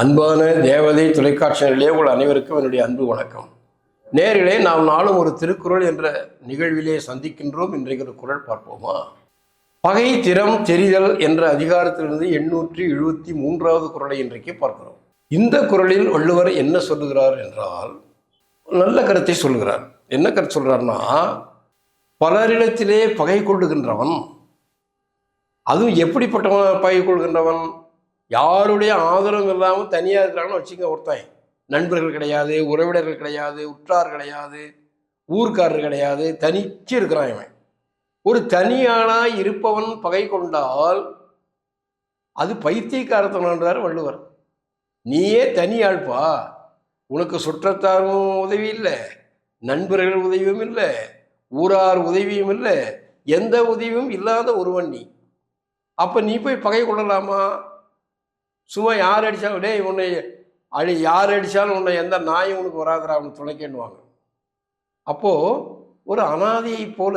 அன்பான தேவதை தொலைக்காட்சியிலே உங்கள் அனைவருக்கும் என்னுடைய அன்பு வணக்கம். நேரிலே நாம் நாளும் ஒரு திருக்குறள் என்ற நிகழ்விலே சந்திக்கின்றோம். இன்றைக்கு ஒரு குறள் பார்ப்போமா? பகை திறம் தெரிதல் என்ற அதிகாரத்திலிருந்து எண்ணூற்றி எழுபத்தி மூன்றாவது குறளை இன்றைக்கு பார்க்கிறோம். இந்த குறளில் வள்ளுவர் என்ன சொல்லுகிறார் என்றால் நல்ல கருத்தை சொல்கிறார் என்ன கருத்து சொல்கிறார்னா பலரிடத்திலே பகை கொள்ளுகின்றவன் அதுவும் எப்படிப்பட்டவன் பகை கொள்கின்றவன் யாருடைய ஆதரவும் இல்லாமல் தனியாக இருக்கிறாங்கன்னு வச்சுக்க ஒருத்தன். நண்பர்கள் கிடையாது உறவினர்கள் கிடையாது உற்றார் கிடையாது ஊர்க்காரர் கிடையாது தனிச்சு இருக்கிறான் இவன். ஒரு தனியானாய் இருப்பவன் பகை கொண்டால் அது பைத்தியக்காரத்தனன்றார் வள்ளுவர். நீயே தனியாள்பா. உனக்கு சுற்றத்தாரும் உதவி இல்லை நண்பர்கள் உதவியும் இல்லை ஊரார் உதவியும் இல்லை எந்த உதவியும் இல்லாத ஒருவன் நீ. அப்போ நீ போய் பகை கொள்ளலாமா? சும்மா யார் அடித்தாலும் டேய் உன்னை அடி யார் அடித்தாலும் உன்னை எந்த நாயும் உனக்கு வராதுடா அவனை துணைக்கேன்னுவாங்க அப்போது ஒரு அனாதையைப் போல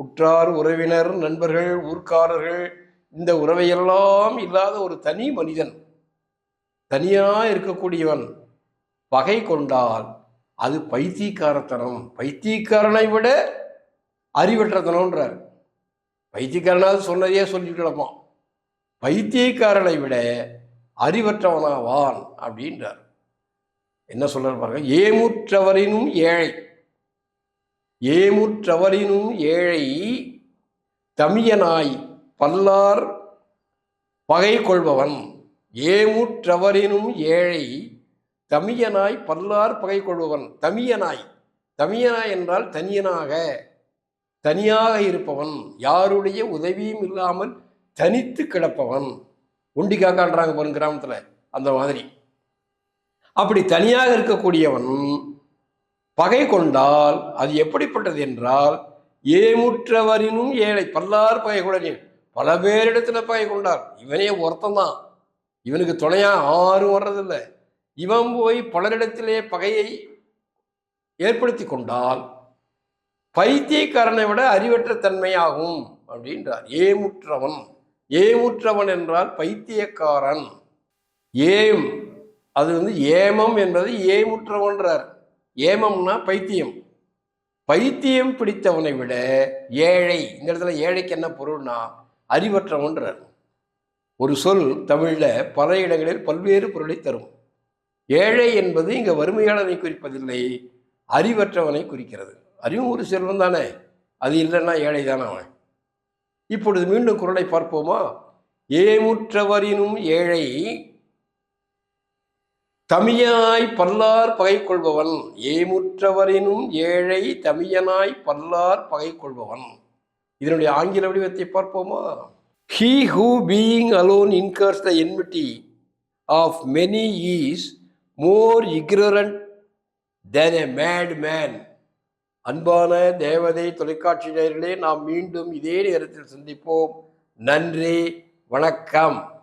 உற்றார் உறவினர் நண்பர்கள் ஊர்க்காரர்கள் இந்த உறவையெல்லாம் இல்லாத ஒரு தனி மனிதன் தனியாக இருக்கக்கூடியவன் பகை கொண்டால் அது பைத்தியக்காரத்தனம். பைத்தியக்காரனை விட அறிவற்றத்தனம்ன்றார். பைத்தியக்காரனாவது சொன்னதையே சொல்லிக்கலாமா பைத்தியக்காரனை விட அறிவற்றவனாவான் அப்படின்றார். என்ன சொல்றார் பாருங்க ஏமுற்றவரினும் ஏழை ஏமுற்றவரினும் ஏழை தமியனாய் பல்லார் பகை கொள்பவன் ஏமுற்றவரினும் ஏழை தமியனாய் பல்லார் பகை கொள்பவன் தமியனாய் தமியனாய் என்றால் தனியனாக தனியாக இருப்பவன் யாருடைய உதவியும் இல்லாமல் தனித்து கிடப்பவன் உண்டி காக்கான்றாங்க பாருங்க கிராமத்தில் அந்த மாதிரி. அப்படி தனியாக இருக்கக்கூடியவன் பகை கொண்டால் அது எப்படிப்பட்டது என்றால் ஏமுற்றவரினும் ஏழை பல்லார் பகை கொண்டேன் பல பேரிடத்துல பகை கொண்டார். இவனே ஒருத்தந்தான் இவனுக்கு துணையாக ஆறும் வர்றதில்லை. இவன் போய் பலரிடத்திலே பகையை ஏற்படுத்தி கொண்டால் பைத்தியக்காரனை விட அறிவற்ற தன்மையாகும் அப்படின்றார். ஏமுற்றவன். ஏமுற்றவன் என்றால் பைத்தியக்காரன். ஏம் அது வந்து ஏமம் என்பது ஏமுற்றவன்றார் ஏமம்னா பைத்தியம். பைத்தியம் பிடித்தவனை விட ஏழை இந்த இடத்துல ஏழைக்கு என்ன பொருள்னா அறிவற்றவன்றார். ஒரு சொல் தமிழில் பல இடங்களில் பல்வேறு பொருளை தரும். ஏழை என்பது இங்கே வறுமையாளனை குறிப்பதில்லை அறிவற்றவனை குறிக்கிறது. அறிவும் ஒரு செல்வம் தானே. அது இல்லைன்னா ஏழை தானே அவன். இப்பொழுது மீண்டும் குரலை பார்ப்போமா? ஏமுற்றவரினும் ஏழை தமியனாய் பல்லார் பகை கொள்பவன் ஏமுற்றவரினும் ஏழை தமியனாய் பல்லார் பகை கொள்பவன் இதனுடைய ஆங்கில வடிவத்தை பார்ப்போமா? He who being alone incurs the enmity of many is more ignorant than a mad man அன்பான தேவதை தொலைக்காட்சி நேயர்களே நாம் மீண்டும் இதே நேரத்தில் சந்திப்போம். நன்றி வணக்கம்.